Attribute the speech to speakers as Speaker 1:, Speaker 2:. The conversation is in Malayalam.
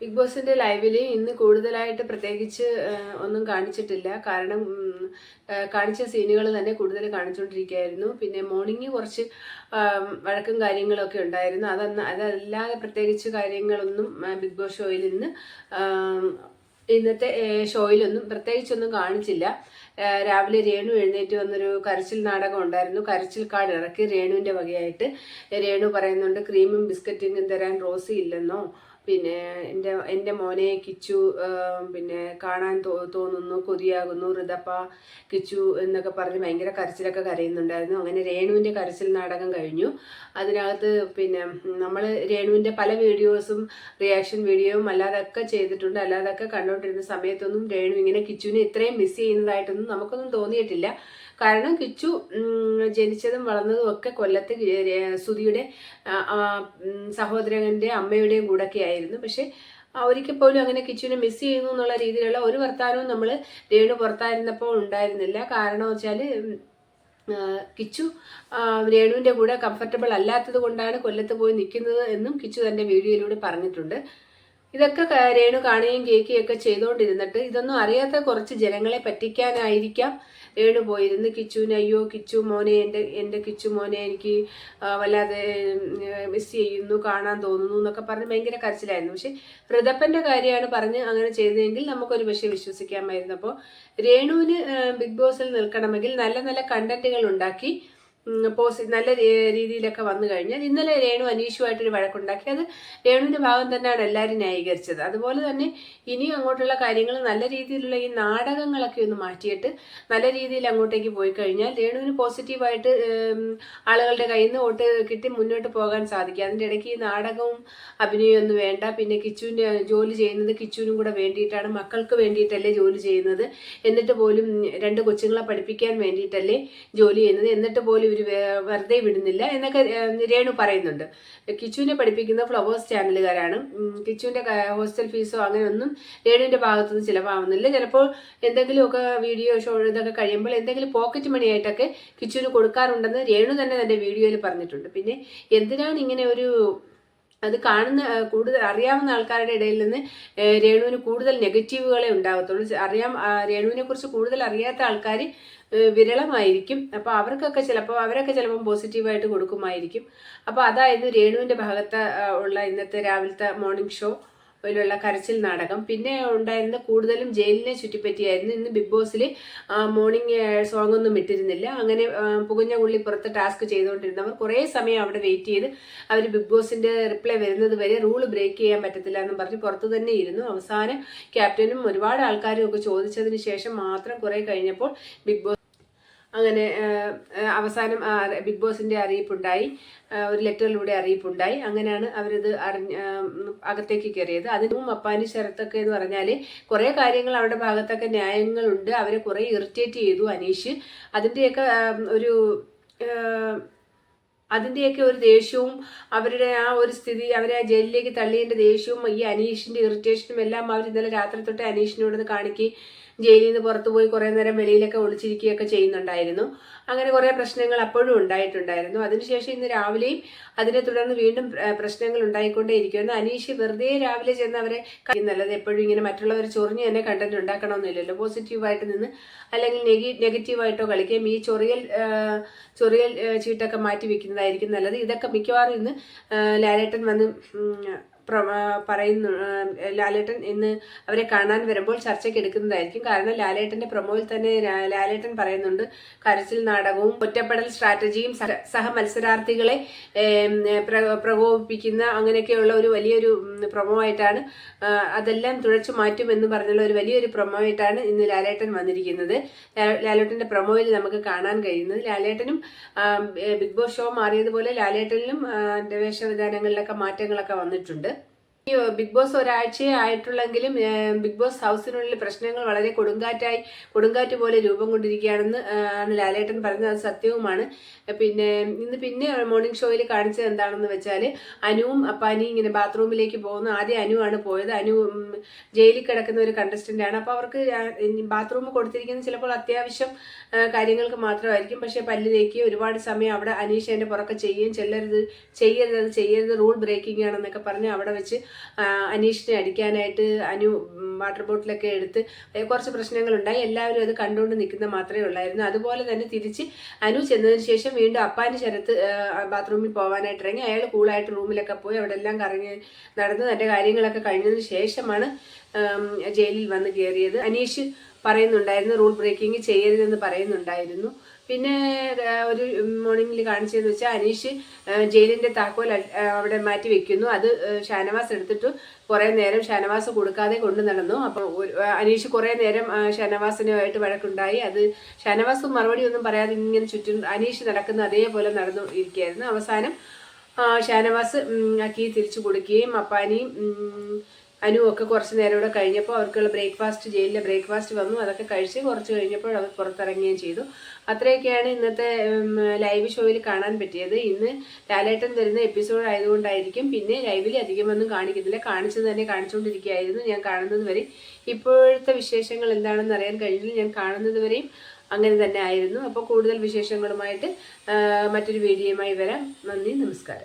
Speaker 1: ബിഗ് ബോസിന്റെ ലൈവിൽ ഇന്ന് കൂടുതലായിട്ട് പ്രത്യേകിച്ച് ഒന്നും കാണിച്ചിട്ടില്ല. കാരണം കാണിച്ച സീനുകൾ തന്നെ കൂടുതൽ കാണിച്ചുകൊണ്ടിരിക്കുകയായിരുന്നു പിന്നെ മോർണിംഗ് കുറച്ച് വഴക്കും കാര്യങ്ങളൊക്കെ ഉണ്ടായിരുന്നു. അതന്ന് അതല്ലാതെ പ്രത്യേകിച്ച് കാര്യങ്ങളൊന്നും ബിഗ് ബോസ് ഷോയിൽ ഇന്ന് ഇന്നത്തെ ഷോയിലൊന്നും പ്രത്യേകിച്ചൊന്നും കാണിച്ചില്ല. രാവിലെ രേണു എഴുന്നേറ്റ് വന്നൊരു കരച്ചിൽ നാടകം ഉണ്ടായിരുന്നു. കരച്ചിൽ കാട് ഇറക്കി രേണുവിന്റെ വകയായിട്ട്. രേണു പറയുന്നുണ്ട് ക്രീമും ബിസ്ക്കറ്റും തരാൻ റോസി ഇല്ലെന്നോ? പിന്നെ എന്റെ എന്റെ മോനെ കിച്ചു പിന്നെ കാണാൻ തോ തോന്നുന്നു കൊതിയാകുന്നു ഋതപ്പ കിച്ചു എന്നൊക്കെ പറഞ്ഞ് ഭയങ്കര കരച്ചിലൊക്കെ കരയുന്നുണ്ടായിരുന്നു. അങ്ങനെ രേണുവിന്റെ കരച്ചിൽ നാടകം കഴിഞ്ഞു. അതിനകത്ത് പിന്നെ നമ്മൾ രേണുവിന്റെ പല വീഡിയോസും റിയാക്ഷൻ വീഡിയോയും അല്ലാതൊക്കെ ചെയ്തിട്ടുണ്ട്. അല്ലാതൊക്കെ കണ്ടുകൊണ്ടിരുന്ന സമയത്തൊന്നും രേണു ഇങ്ങനെ കിച്ചുവിനെ ഇത്രയും മിസ് ചെയ്യുന്നതായിട്ടൊന്നും നമുക്കൊന്നും തോന്നിയിട്ടില്ല. കാരണം കിച്ചു ജനിച്ചതും വളർന്നതും ഒക്കെ കൊല്ലത്ത് സുധിയുടെ സഹോദരന്റെ അമ്മയുടെയും കൂടെയൊക്കെ ആയിരുന്നു പക്ഷെ ഒരിക്കൽ പോലും അങ്ങനെ കിച്ചുവിനെ മിസ് ചെയ്യുന്നു എന്നുള്ള രീതിയിലുള്ള ഒരു വർത്താനവും നമ്മൾ രേണു പുറത്തായിരുന്നപ്പോൾ ഉണ്ടായിരുന്നില്ല. കാരണം വെച്ചാൽ കിച്ചു രേണുവിന്റെ കൂടെ കംഫർട്ടബിൾ അല്ലാത്തത് കൊണ്ടാണ് കൊല്ലത്ത് പോയി നിൽക്കുന്നത് എന്നും കിച്ചു തന്റെ വീഡിയോയിലൂടെ പറഞ്ഞിട്ടുണ്ട്. ഇതൊക്കെ രേണു കാണുകയും കേൾക്കുകയും ഒക്കെ ചെയ്തുകൊണ്ടിരുന്നിട്ട് ഇതൊന്നും അറിയാത്ത കുറച്ച് ജനങ്ങളെ പറ്റിക്കാനായിരിക്കാം രേണു പോയിരുന്ന് കിച്ചുവിന് അയ്യോ കിച്ചു മോനെ എന്റെ എന്റെ കിച്ചു മോനെ എനിക്ക് വല്ലാതെ മിസ് ചെയ്യുന്നു കാണാൻ തോന്നുന്നു എന്നൊക്കെ പറഞ്ഞ് ഭയങ്കര കരച്ചിലായിരുന്നു. പക്ഷെ ഋതപ്പന്റെ കാര്യമാണ് പറഞ്ഞ് അങ്ങനെ ചെയ്തതെങ്കിൽ നമുക്കൊരു പക്ഷേ വിശ്വസിക്കാമായിരുന്നു. അപ്പോൾ രേണുവിന് ബിഗ് ബോസിൽ നിൽക്കണമെങ്കിൽ നല്ല നല്ല കണ്ടന്റുകൾ ഉണ്ടാക്കി പോസി നല്ല രീതിയിലൊക്കെ വന്നു കഴിഞ്ഞാൽ ഇന്നലെ രേണു അനീഷുമായിട്ടൊരു വഴക്കുണ്ടാക്കി. അത് രേണുവിന്റെ ഭാഗം തന്നെയാണ് എല്ലാവരും ന്യായീകരിച്ചത്. അതുപോലെ തന്നെ ഇനിയും അങ്ങോട്ടുള്ള കാര്യങ്ങൾ നല്ല രീതിയിലുള്ള ഈ നാടകങ്ങളൊക്കെ ഒന്ന് മാറ്റിയിട്ട് നല്ല രീതിയിൽ അങ്ങോട്ടേക്ക് പോയി കഴിഞ്ഞാൽ രേണുവിന് പോസിറ്റീവായിട്ട് ആളുകളുടെ കയ്യിൽ നിന്ന് വോട്ട് കിട്ടി മുന്നോട്ട് പോകാൻ സാധിക്കും. അതിന്റെ ഇടയ്ക്ക് ഈ നാടകവും അഭിനയവും ഒന്നും വേണ്ട. പിന്നെ കിച്ചുവിന്റെ ജോലി ചെയ്യുന്നത് കിച്ചുവിനും കൂടെ വേണ്ടിയിട്ടാണ്. മക്കൾക്ക് വേണ്ടിയിട്ടല്ലേ ജോലി ചെയ്യുന്നത്? എന്നിട്ട് പോലും രണ്ട് കൊച്ചുങ്ങളെ പഠിപ്പിക്കാൻ വേണ്ടിയിട്ടല്ലേ ജോലി ചെയ്യുന്നത്? എന്നിട്ട് പോലും ഇവർ വെറുതെ വിടുന്നില്ല എന്നൊക്കെ രേണു പറയുന്നുണ്ട്. കിച്ചുവിനെ പഠിപ്പിക്കുന്ന ഫ്ലവേഴ്സ് ചാനലുകാരാണ്. കിച്ചുവിന്റെ ഹോസ്റ്റൽ ഫീസോ അങ്ങനെയൊന്നും രേണുവിന്റെ ഭാഗത്തുനിന്ന് ചിലവാകുന്നില്ല. ചിലപ്പോൾ എന്തെങ്കിലുമൊക്കെ വീഡിയോ ഷോ ഇതൊക്കെ കഴിയുമ്പോൾ എന്തെങ്കിലും പോക്കറ്റ് മണിയായിട്ടൊക്കെ കിച്ചുവിന് കൊടുക്കാറുണ്ടെന്ന് രേണു തന്നെ തന്റെ വീഡിയോയിൽ പറഞ്ഞിട്ടുണ്ട്. പിന്നെ എന്തിനാണ് ഇങ്ങനെ ഒരു അത് കാണുന്ന കൂടുതൽ അറിയാവുന്ന ആൾക്കാരുടെ ഇടയിൽ നിന്ന് രേണുവിന് കൂടുതൽ നെഗറ്റീവുകളെ ഉണ്ടാകത്തുള്ളൂ. അറിയാം രേണുവിനെ കുറിച്ച് കൂടുതൽ അറിയാത്ത ആൾക്കാർ വിരളമായിരിക്കും. അപ്പോൾ അവർക്കൊക്കെ ചിലപ്പോൾ അവരൊക്കെ ചിലപ്പോൾ പോസിറ്റീവായിട്ട് കൊടുക്കുമായിരിക്കും. അപ്പോൾ അതായിരുന്നു രേണുവിന്റെ ഭാഗത്ത് ഉള്ള ഇന്നത്തെ രാവിലത്തെ മോർണിംഗ് ഷോ യിലുള്ള കരച്ചിൽ നാടകം. പിന്നെ ഉണ്ടായിരുന്ന കൂടുതലും ജയിലിനെ ചുറ്റിപ്പറ്റിയായിരുന്നു. ഇന്ന് ബിഗ് ബോസിൽ മോർണിംഗ് സോങ് ഒന്നും ഇട്ടിരുന്നില്ല. അങ്ങനെ പുകഞ്ഞ ഉള്ളി പുറത്ത് ടാസ്ക് ചെയ്തുകൊണ്ടിരുന്നവർ കുറേ സമയം അവിടെ വെയിറ്റ് ചെയ്ത് അവർ ബിഗ് ബോസിന്റെ റിപ്ലൈ വരുന്നത് വരെ റൂൾ ബ്രേക്ക് ചെയ്യാൻ പറ്റത്തില്ല എന്ന് പറഞ്ഞ് പുറത്ത് തന്നെ ഇരുന്നു. അവസാനം ക്യാപ്റ്റനും ഒരുപാട് ആൾക്കാരും ഒക്കെ ചോദിച്ചതിന് ശേഷം മാത്രം കുറേ കഴിഞ്ഞപ്പോൾ ബിഗ് ബോസ് അങ്ങനെ അവസാനം ബിഗ് ബോസിന്റെ അറിയിപ്പുണ്ടായി. ഒരു ലെറ്ററിലൂടെ അറിയിപ്പുണ്ടായി. അങ്ങനെയാണ് അവരിത് അറിഞ്ഞ് അകത്തേക്ക് കയറിയത്. അതിനും അപ്പാനി ശരത്തൊക്കെ എന്ന് പറഞ്ഞാൽ കുറേ കാര്യങ്ങൾ അവരുടെ ഭാഗത്തൊക്കെ ന്യായങ്ങളുണ്ട്. അവരെ കുറേ ഇറിറ്റേറ്റ് ചെയ്തു അനീഷ്. അതിന്റെയൊക്കെ ഒരു അതിന്റെയൊക്കെ ഒരു ദേഷ്യവും അവരുടെ ആ ഒരു സ്ഥിതി അവരെ ആ ജയിലിലേക്ക് തള്ളിയതിന്റെ ദേഷ്യവും ഈ അനീഷിന്റെ ഇറിറ്റേഷനും എല്ലാം അവർ ഇന്നലെ രാത്രി തൊട്ട് അനീഷിനോട് കാണിക്കുകയും ജയിലിൽ നിന്ന് പുറത്തു പോയി കുറേ നേരം വെളിയിലൊക്കെ ഒളിച്ചിരിക്കുകയൊക്കെ ചെയ്യുന്നുണ്ടായിരുന്നു. അങ്ങനെ കുറേ പ്രശ്നങ്ങൾ അപ്പോഴും ഉണ്ടായിട്ടുണ്ടായിരുന്നു. അതിനുശേഷം ഇന്ന് രാവിലെയും അതിനെ തുടർന്ന് വീണ്ടും പ്ര- പ്രശ്നങ്ങൾ ഉണ്ടായിക്കൊണ്ടേയിരിക്കുന്നു. അനീഷ് വെറുതെ രാവിലെ ചെന്ന് അവരെ നല്ലത് എപ്പോഴും ഇങ്ങനെ മറ്റുള്ളവർ ചൊറിഞ്ഞ് തന്നെ കണ്ടന്റ് ഉണ്ടാക്കണമെന്നില്ലല്ലോ. പോസിറ്റീവായിട്ട് നിന്ന് അല്ലെങ്കിൽ നെഗി നെഗറ്റീവായിട്ടോ കളിക്കുകയും ഈ ചൊറിയൽ ചൊറിയൽ ചീട്ടൊക്കെ മാറ്റി വെക്കുന്നതായിരിക്കും നല്ലത്. ഇതൊക്കെ മിക്കവാറും ഇന്ന് ലാലേട്ടൻ വന്ന് പറയുന്നു ലാലേട്ടൻ ഇന്ന് അവരെ കാണാൻ വരുമ്പോൾ ചർച്ചയ്ക്ക് എടുക്കുന്നതായിരിക്കും. കാരണം ലാലേട്ടന്റെ പ്രൊമോയിൽ തന്നെ ലാലേട്ടൻ പറയുന്നുണ്ട് കരച്ചിൽ നാടകവും ഒറ്റപ്പെടൽ സ്ട്രാറ്റജിയും സഹ- മത്സരാർത്ഥികളെ പ്രകോപിപ്പിക്കുന്ന അങ്ങനെയൊക്കെയുള്ള ഒരു വലിയൊരു പ്രൊമോ ആയിട്ടാണ് അതെല്ലാം തുഴച്ചു മാറ്റും എന്ന് പറഞ്ഞുള്ള ഒരു വലിയൊരു പ്രൊമോ ആയിട്ടാണ് ഇന്ന് ലാലേട്ടൻ വന്നിരിക്കുന്നത്. ലാലേട്ടന്റെ പ്രൊമോയിൽ നമുക്ക് കാണാൻ കഴിയുന്നത്. ലാലേട്ടനും ബിഗ് ബോസ് ഷോ മാറിയതുപോലെ ലാലേട്ടനിലും വേഷവിധാനങ്ങളിലൊക്കെ മാറ്റങ്ങളൊക്കെ വന്നിട്ടുണ്ട്. ബിഗ് ബോസ് ഒരാഴ്ചയെ ആയിട്ടുള്ളെങ്കിലും ബിഗ് ബോസ് ഹൗസിനുള്ളിൽ പ്രശ്നങ്ങൾ വളരെ കൊടുങ്കാറ്റായി കൊടുങ്കാറ്റ് പോലെ രൂപം കൊണ്ടിരിക്കുകയാണെന്ന് ആണ് ലാലേട്ടൻ പറഞ്ഞത്. അത് സത്യവുമാണ്. പിന്നെ ഇന്ന് പിന്നെ മോർണിംഗ് ഷോയിൽ കാണിച്ചത് എന്താണെന്ന് വെച്ചാൽ അനുവും അപ്പാനി ഇങ്ങനെ ബാത്റൂമിലേക്ക് പോകുന്നു ആദ്യം അനു ആണ് പോയത്. അനു ജയിലിൽ കിടക്കുന്ന ഒരു കണ്ടസ്റ്റന്റ് ആണ്. അപ്പോൾ അവർക്ക് ബാത്റൂം കൊടുത്തിരിക്കുന്നത് ചിലപ്പോൾ അത്യാവശ്യം കാര്യങ്ങൾക്ക് മാത്രമായിരിക്കും. പക്ഷേ പല്ല് തേക്കുകയും ഒരുപാട് സമയം അവിടെ അനീഷ് എന്റെ പുറക്കെ ചെയ്യുകയും ചെല്ലരുത് ചെയ്യരുത് അത് ചെയ്യരുത് റൂൾ ബ്രേക്കിംഗ് ആണെന്നൊക്കെ പറഞ്ഞ് അവിടെ വെച്ച് അനീഷിനെ അടിക്കാനായിട്ട് അനു വാട്ടർ ബോട്ടിലൊക്കെ എടുത്ത് കുറച്ച് പ്രശ്നങ്ങളുണ്ടായി. എല്ലാവരും അത് കണ്ടുകൊണ്ട് നിൽക്കുന്ന മാത്രമേ ഉള്ളായിരുന്നു. അതുപോലെ തന്നെ തിരിച്ച് അനു ചെന്നതിന് ശേഷം വീണ്ടും അപ്പാന്റെ ശരത്ത് ആ, ബാത്റൂമിൽ പോകാനായിട്ട് ഇറങ്ങി. അയാൾ കൂളായിട്ട് റൂമിലൊക്കെ പോയി അവിടെ എല്ലാം കറങ്ങി നടന്ന് തന്റെ കാര്യങ്ങളൊക്കെ കഴിഞ്ഞതിന് ശേഷമാണ് ജയിലിൽ വന്ന് കയറിയത്. അനീഷ് പറയുന്നുണ്ടായിരുന്നു റൂൾ ബ്രേക്കിംഗ് ചെയ്യരുതെന്ന് പറയുന്നുണ്ടായിരുന്നു. പിന്നെ ഒരു മോർണിംഗിൽ കാണിച്ചതെന്ന് വെച്ചാൽ അനീഷ് ജയിലിന്റെ താക്കോൽ അവിടെ മാറ്റി വെക്കുന്നു. അത് ഷാനവാസ് എടുത്തിട്ട്. കുറേ നേരം ഷാനവാസ് കൊടുക്കാതെ കൊണ്ടു നടന്നു. അപ്പോൾ അനീഷ് കുറേ നേരം ഷാനവാസിനുമായിട്ട് വഴക്കുണ്ടായി. അത് ഷാനവാസ് മറുപടി ഒന്നും പറയാതെ ഇങ്ങനെ ചുറ്റും അനീഷ് നടക്കുന്ന അതേപോലെ നടന്നു ഇരിക്കുകയായിരുന്നു. അവസാനം ഷാനവാസ് അക്കി തിരിച്ചു കൊടുക്കുകയും അപ്പാനിയും ഉം, അനു ഒക്കെ കുറച്ച് നേരം ഇവിടെ കഴിഞ്ഞപ്പോൾ അവർക്കുള്ള ബ്രേക്ക്ഫാസ്റ്റ് ജയിലിലെ ബ്രേക്ക്ഫാസ്റ്റ് വന്നു. അതൊക്കെ കഴിച്ച് കുറച്ച് കഴിഞ്ഞപ്പോൾ അവർ പുറത്തിറങ്ങുകയും ചെയ്തു. അത്രയൊക്കെയാണ് ഇന്നത്തെ ലൈവ് ഷോയിൽ കാണാൻ പറ്റിയത്. ഇന്ന് ലാലേട്ടൻ വരുന്ന എപ്പിസോഡ് ആയതുകൊണ്ടായിരിക്കും. പിന്നെ ലൈവിൽ അധികമൊന്നും കാണിക്കുന്നില്ല. കാണിച്ചത് തന്നെ കാണിച്ചുകൊണ്ടിരിക്കുകയായിരുന്നു. ഞാൻ കാണുന്നത് വരെ ഇപ്പോഴത്തെ വിശേഷങ്ങൾ എന്താണെന്ന് അറിയാൻ കഴിഞ്ഞില്ല. ഞാൻ കാണുന്നത് വരെയും അങ്ങനെ തന്നെ ആയിരുന്നു. അപ്പോൾ കൂടുതൽ വിശേഷങ്ങളുമായിട്ട് മറ്റൊരു വീഡിയോയുമായി വരാം. നന്ദി നമസ്കാരം.